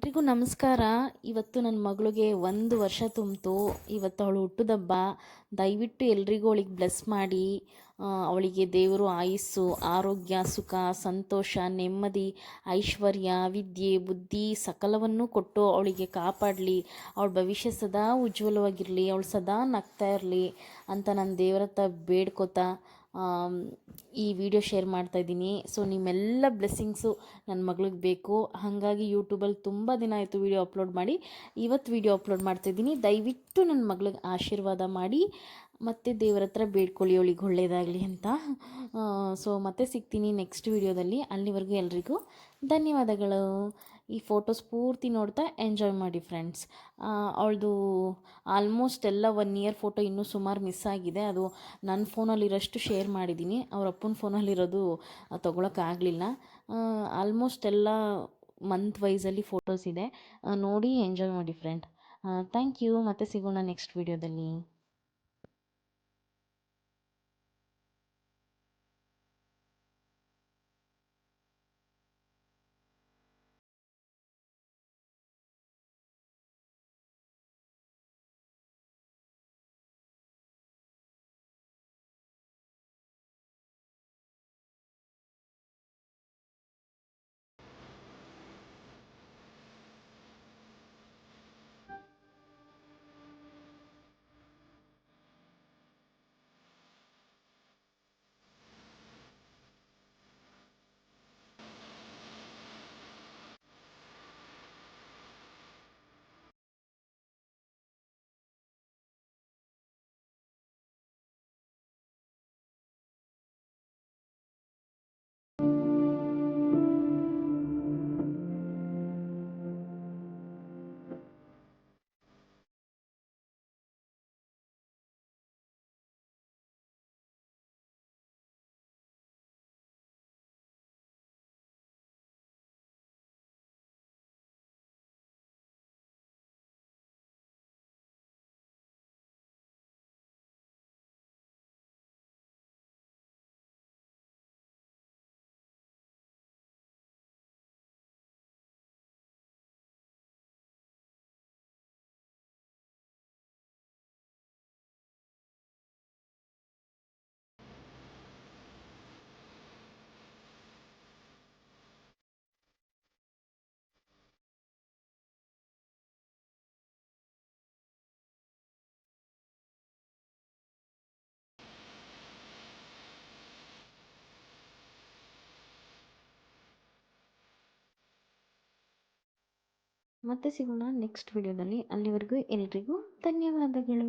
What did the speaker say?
ಎಲ್ರಿಗೂ ನಮಸ್ಕಾರ. ಇವತ್ತು ನನ್ನ ಮಗಳಿಗೆ ಒಂದು ವರ್ಷ ತುಂಬಿತು. ಇವತ್ತು ಅವಳು ಹುಟ್ಟಿದಬ್ಬ. ದಯವಿಟ್ಟು ಎಲ್ರಿಗೂ ಅವಳಿಗೆ ಬ್ಲೆಸ್ ಮಾಡಿ ಅವಳಿಗೆ ದೇವರು ಆಯುಸ್ಸು, ಆರೋಗ್ಯ, ಸುಖ, ಸಂತೋಷ, ನೆಮ್ಮದಿ, ಐಶ್ವರ್ಯ, ವಿದ್ಯೆ, ಬುದ್ಧಿ ಸಕಲವನ್ನು ಕೊಟ್ಟು ಅವಳಿಗೆ ಕಾಪಾಡಲಿ. ಅವಳ ಭವಿಷ್ಯ ಸದಾ ಉಜ್ವಲವಾಗಿರಲಿ. ಅವಳು ಸದಾ ನಗ್ತಾ ಇರಲಿ ಅಂತ ನಾನು ದೇವರತ್ತ ಬೇಡ್ಕೋತಾ ಈ ವಿಡಿಯೋ ಶೇರ್ ಮಾಡ್ತಾ ಇದ್ದೀನಿ. ಸೊ, ನಿಮ್ಮೆಲ್ಲ ಬ್ಲೆಸ್ಸಿಂಗ್ಸು ನನ್ನ ಮಗಳಿಗೆ ಬೇಕು. ಹಾಗಾಗಿ ಯೂಟ್ಯೂಬಲ್ಲಿ ತುಂಬ ದಿನ ಆಯಿತು ವಿಡಿಯೋ ಅಪ್ಲೋಡ್ ಮಾಡಿ. ಇವತ್ತು ವಿಡಿಯೋ ಅಪ್ಲೋಡ್ ಮಾಡ್ತಾಯಿದ್ದೀನಿ ದಯವಿಟ್ಟು ನನ್ನ ಮಗಳಿಗೆ ಆಶೀರ್ವಾದ ಮಾಡಿ. ಮತ್ತು ದೇವರ ಹತ್ರ ಬೇಡ್ಕೊಳ್ಳಿ, ಅವಳಿಗೆ ಒಳ್ಳೆಯದಾಗಲಿ ಅಂತ. ಸೊ, ಮತ್ತೆ ಸಿಗ್ತೀನಿ ನೆಕ್ಸ್ಟ್ ವಿಡಿಯೋದಲ್ಲಿ. ಅಲ್ಲಿವರೆಗೂ ಎಲ್ರಿಗೂ ಧನ್ಯವಾದಗಳು. ಈ ಫೋಟೋಸ್ ಪೂರ್ತಿ ನೋಡ್ತಾ ಎಂಜಾಯ್ ಮಾಡಿ ಫ್ರೆಂಡ್ಸ್. ಅವಳದು ಆಲ್ಮೋಸ್ಟ್ ಎಲ್ಲ ಒನ್ ಇಯರ್ ಫೋಟೋ ಇನ್ನೂ ಸುಮಾರು ಮಿಸ್ ಆಗಿದೆ. ಅದು ನನ್ನ ಫೋನಲ್ಲಿರೋಷ್ಟು ಶೇರ್ ಮಾಡಿದ್ದೀನಿ ಅವ್ರ ಅಪ್ಪನ ಫೋನಲ್ಲಿರೋದು ತೊಗೊಳಕ್ಕಾಗಲಿಲ್ಲ ಆಲ್ಮೋಸ್ಟ್ ಎಲ್ಲ ಮಂತ್ ವೈಸಲ್ಲಿ ಫೋಟೋಸ್ ಇದೆ. ನೋಡಿ ಎಂಜಾಯ್ ಮಾಡಿ ಫ್ರೆಂಡ್. Thank you. ಮತ್ತೆ ಸಿಗೋಣ ನೆಕ್ಸ್ಟ್ ವಿಡಿಯೋದಲ್ಲಿ. ಮತ್ತೆ ಸಿಗೋಣ ನೆಕ್ಸ್ಟ್ ವಿಡಿಯೋದಲ್ಲಿ ಅಲ್ಲಿವರೆಗೂ ಎಲ್ರಿಗೂ ಧನ್ಯವಾದಗಳು.